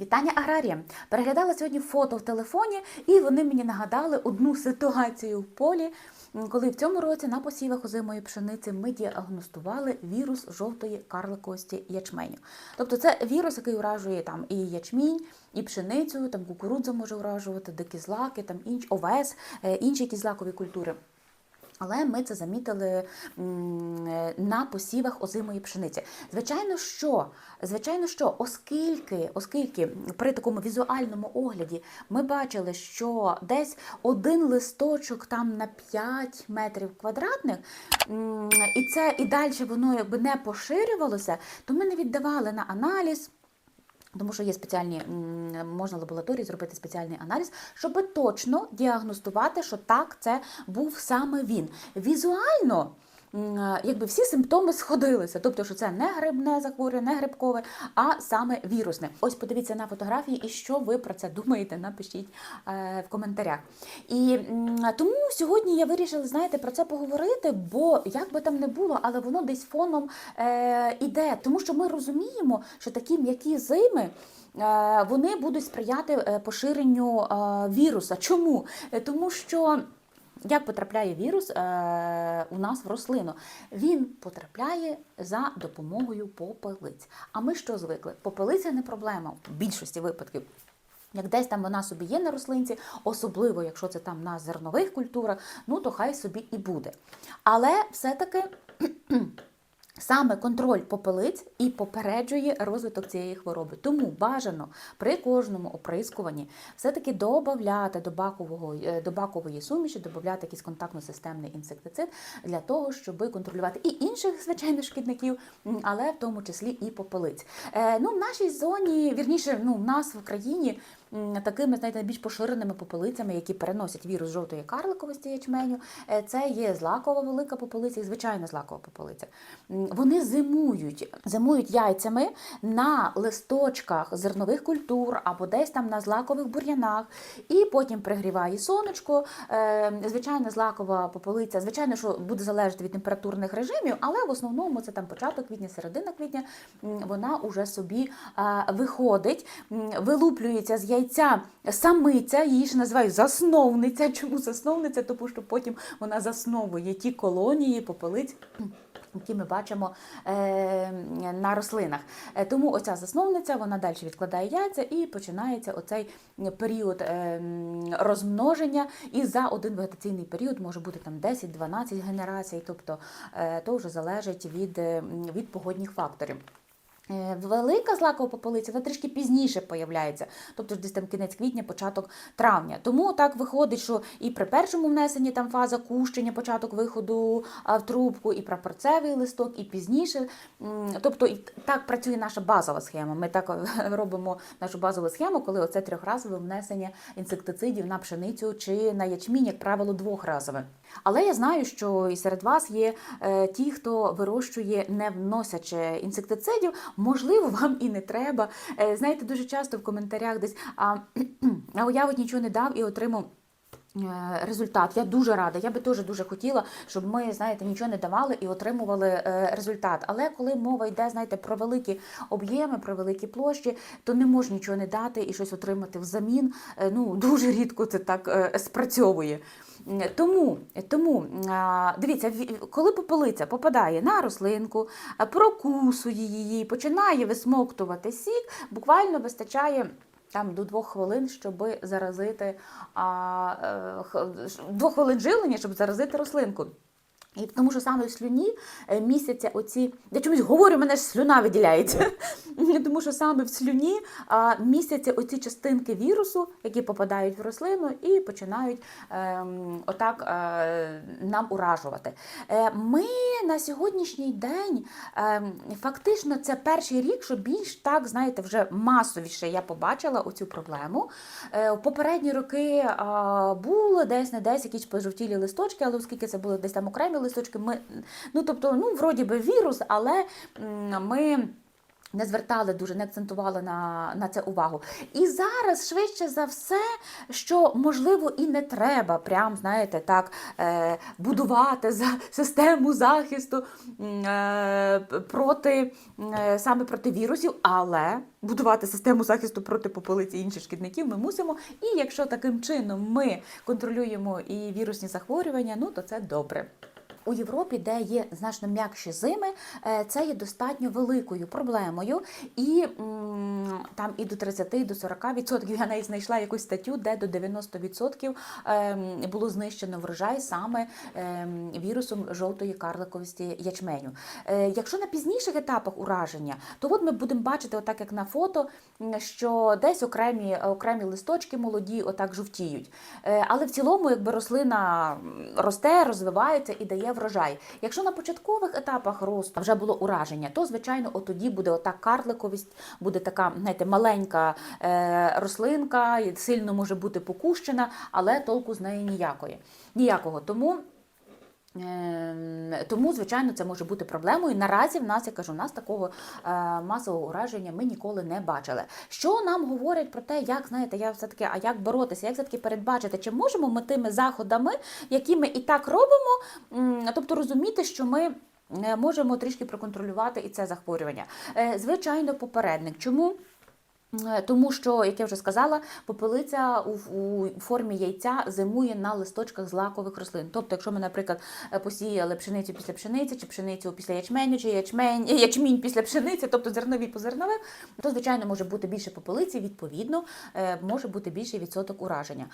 Вітання аграріям! Переглядала сьогодні фото в телефоні, і вони мені нагадали одну ситуацію в полі, коли в цьому році на посівах озимої пшениці ми діагностували вірус жовтої карликості ячменю. Тобто це вірус, який уражує там і ячмінь, і пшеницю, там кукурудзу може уражувати, дикі злаки, там інш, овес, е, інші якісь злакові культури. Але ми це замітили е, на посівах озимої пшениці. Звичайно, що, звичайно, що, оскільки, оскільки при такому візуальному огляді ми бачили, що десь один листочок там на 5 метрів квадратних, і це і далі воно якби не поширювалося, то ми не віддавали на аналіз. Тому що є спеціальні, можна лабораторії зробити спеціальний аналіз, щоб точно діагностувати, що так, це був саме він. Візуально. М, Якби всі симптоми сходилися, тобто, що це не грибне захворювання, не грибкове, а саме вірусне. Ось подивіться на фотографії, і що ви про це думаєте, напишіть е, в коментарях. І м, тому сьогодні я вирішила, знаєте, про це поговорити, бо як би там не було, але воно десь фоном е, іде, тому що ми розуміємо, що такі м'які зими. е, Вони будуть сприяти е, поширенню е, віруса. Чому? Е, Тому що як потрапляє вірус е, у нас в рослину? Він потрапляє за допомогою попелиць. А ми що звикли? Попелиця не проблема в більшості випадків. Як десь там вона собі є на рослинці, особливо якщо це там на зернових культурах, ну то хай собі і буде. Але все-таки Саме контроль попелиць і попереджує розвиток цієї хвороби. Тому бажано при кожному оприскуванні все-таки додати до бакового е, до бакової суміші, додати якийсь контактно-системний інсектицид для того, щоб контролювати і інших звичайно шкідників, але в тому числі і попелиць. Е, ну, в нашій зоні, вірніше, ну, в нас в Україні. Такими знаєте, найбільш поширеними попелицями, які переносять вірус жовтої карликовості ячменю, е, це є злакова велика попелиця і звичайна злакова попелиця. Вони зимують, зимують яйцями на листочках зернових культур або десь там на злакових бур'янах, і потім пригріває сонечко. Е, Звичайна злакова попелиця, звичайно, що буде залежати від температурних режимів, але в основному це там початок квітня, середина квітня, вона уже собі виходить, вилуплюється з яйця самиця, її ж називають засновниця. Чому засновниця? Тому що потім вона засновує ті колонії попелиць. Які ми бачимо е, на рослинах. Е, Тому оця засновниця вона далі відкладає яйця і починається оцей період е, розмноження. І за один вегетаційний період може бути там 10-12 генерацій, тобто е, то вже залежить від, е, від погодних факторів. Е, Велика злакова попелиця вона трішки пізніше появляється, тобто десь там кінець квітня, початок травня. Тому так виходить, що і при першому внесенні там фаза кущення, початок виходу в трубку, і прапорцевий листок, і пізніше. Тобто так працює наша базова схема. Ми так е, робимо нашу базову схему, коли оце трьохразове внесення інсектицидів на пшеницю чи на ячмінь, як правило, двохразове. Але я знаю, що і серед вас є е, ті, хто вирощує не вносячи інсектицидів. Можливо, вам і не треба. Е, знаєте, дуже часто в коментарях десь а, а от нічого не дав і отримав. Е, Результат, я дуже рада. Я би теж дуже хотіла, щоб ми, знаєте, нічого не давали і отримували е, результат. Але коли мова йде, знаєте, про великі об'єми, про великі площі, то не можна нічого не дати і щось отримати взамін. Е, Ну дуже рідко це так спрацьовує. Тому, тому дивіться, коли попелиця попадає на рослинку, прокусує її, починає висмоктувати сік, буквально вистачає. Там до двох хвилин, щоб заразити а, е, двох хвилин живлення, щоб заразити рослинку. І тому що саме в слюні е, містяться оці. Я чомусь говорю, мене ж слюна виділяється. Тому що саме в слюні а, містяться оці частинки вірусу, які попадають в рослину і починають ем, отак е, нам уражувати. Е, ми на сьогоднішній день ем, фактично це перший рік, що більш так, знаєте, вже масовіше я побачила оцю проблему. Е, в попередні роки а, були десь не десь якісь пожовтілі листочки, але оскільки це були десь там окремі листочки, ми, ну тобто, ну, вроді би вірус, але ми. Не звертали дуже, не акцентували на, на це увагу. І зараз швидше за все, що можливо і не треба, прям знаєте, так е, будувати за систему захисту е, проти е, саме проти вірусів, але будувати систему захисту проти попелиці інших шкідників ми мусимо. І якщо таким чином ми контролюємо і вірусні захворювання, ну то це добре. У Європі, де є значно м'якші зими, е, це є достатньо великою проблемою, і там і до 30, і до 40 відсотків. Я навіть знайшла якусь статтю, де до 90 відсотків ем, було знищено врожай саме ем, вірусом жовтої карликовості ячменю. Е, Якщо на пізніших етапах ураження, то от ми будемо бачити, отак як на фото, що десь окремі, окремі листочки молоді отак жовтіють. Е, Але в цілому, якби рослина росте, розвивається і дає врожай. Якщо на початкових етапах росту вже було ураження, то звичайно от тоді буде ота карликовість, буде така, знаєте, маленька е, рослинка, сильно може бути покущена, але толку з неї ніякої. Ніякого. Тому. Ем, Тому, звичайно, це може бути проблемою. Наразі в нас, я кажу, в нас такого е, масового ураження ми ніколи не бачили. Що нам говорять про те, як знаєте, я все таки, а як боротися, як все таки передбачити, чи можемо ми тими заходами, які ми і так робимо, тобто розуміти, що ми. е, Можемо трішки проконтролювати і це захворювання. Звичайно, попередник. Чому? Е, Тому що, як я вже сказала, попелиця у, формі яйця зимує на листочках злакових рослин. Тобто, якщо ми, наприклад, е, посіяли пшеницю після пшениці, чи пшеницю після ячменю, чи ячмень, ячмінь після пшениці, тобто зернові по зерновим, то звичайно може бути більше попелиці, відповідно, е, може бути більший відсоток ураження.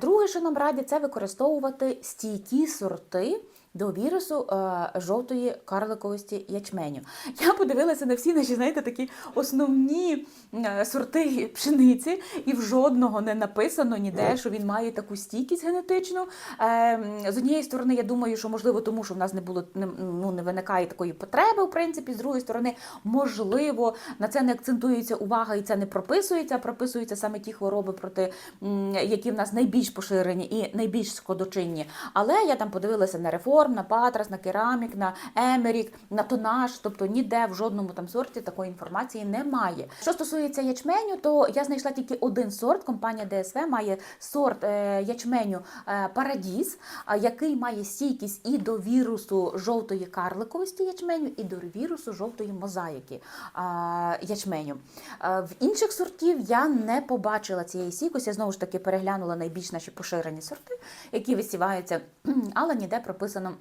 Друге, що нам радять, це використовувати стійкі сорти. До вірусу е, жовтої карликовості ячменю. Я подивилася на всі наші, знаєте, такі основні е, сорти пшениці, і в жодного не написано ніде, що він має таку стійкість генетичну. Е, з однієї сторони, я думаю, що можливо, тому що в нас не було ну, не виникає такої потреби, в принципі, з другої сторони, можливо, на це не акцентується увага і це не прописується, а прописуються саме ті хвороби, проти які в нас найбільш поширені і найбільш шкодочинні. Але я там подивилася на реформ, на патрас, на керамік, на емерік, на тонаж, тобто ніде в жодному там сорті такої інформації немає. Що стосується ячменю, то я знайшла тільки один сорт. Компанія ДСВ має сорт е, ячменю е, Парадіс, а, який має стійкість і до вірусу жовтої карликовості ячменю, і до вірусу жовтої мозаїки ячменю. В інших сортів я не побачила цієї стійкості. Я знову ж таки переглянула найбільш наші поширені сорти, які висіваються, але ніде прописано.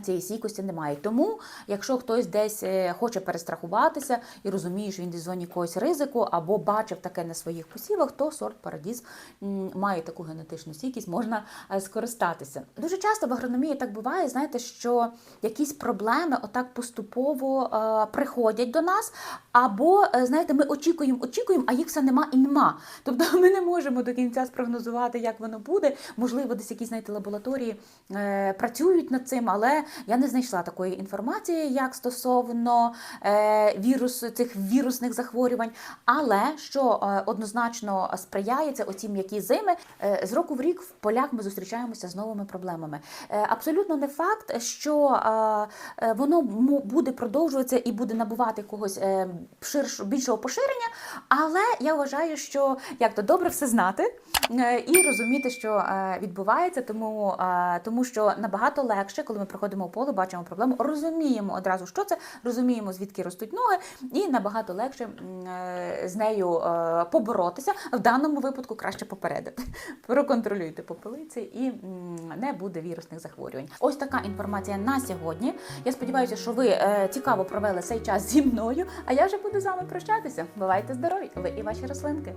Цієї стійкості немає. Тому, якщо хтось десь е, хоче перестрахуватися і розуміє, що він десь в зоні якогось ризику або бачив таке на своїх посівах, то сорт Парадіс м, має таку генетичну стійкість, можна е, скористатися. Дуже часто в агрономії так буває, знаєте, що якісь проблеми отак поступово е, приходять до нас, або, знаєте, ми очікуємо, очікуємо, а їх все нема і нема. Тобто ми не можемо до кінця спрогнозувати, як воно буде. Можливо, десь якісь знаєте, лабораторії працюють над цим, але я не знайшла такої інформації, як стосовно е, вірусу цих вірусних захворювань. Але що е, однозначно сприяє це оці м'які зими, е, з року в рік в полях ми зустрічаємося з новими проблемами. Абсолютно не факт, що воно буде продовжуватися і буде набувати якогось ширш, більшого поширення. Але я вважаю, що як то добре все знати і розуміти, що відбувається, тому, тому що набагато легше, коли ми приходимо в поле, бачимо проблему, розуміємо одразу, що це, розуміємо, звідки ростуть ноги, і набагато легше е, з нею е, поборотися. В даному випадку краще попередити. Проконтролюйте попелиці і не буде вірусних захворювань. Ось така інформація на сьогодні. Я сподіваюся, що ви е, цікаво провели цей час зі мною. А я вже буду з вами прощатися. Бувайте здорові! Ви і ваші рослинки.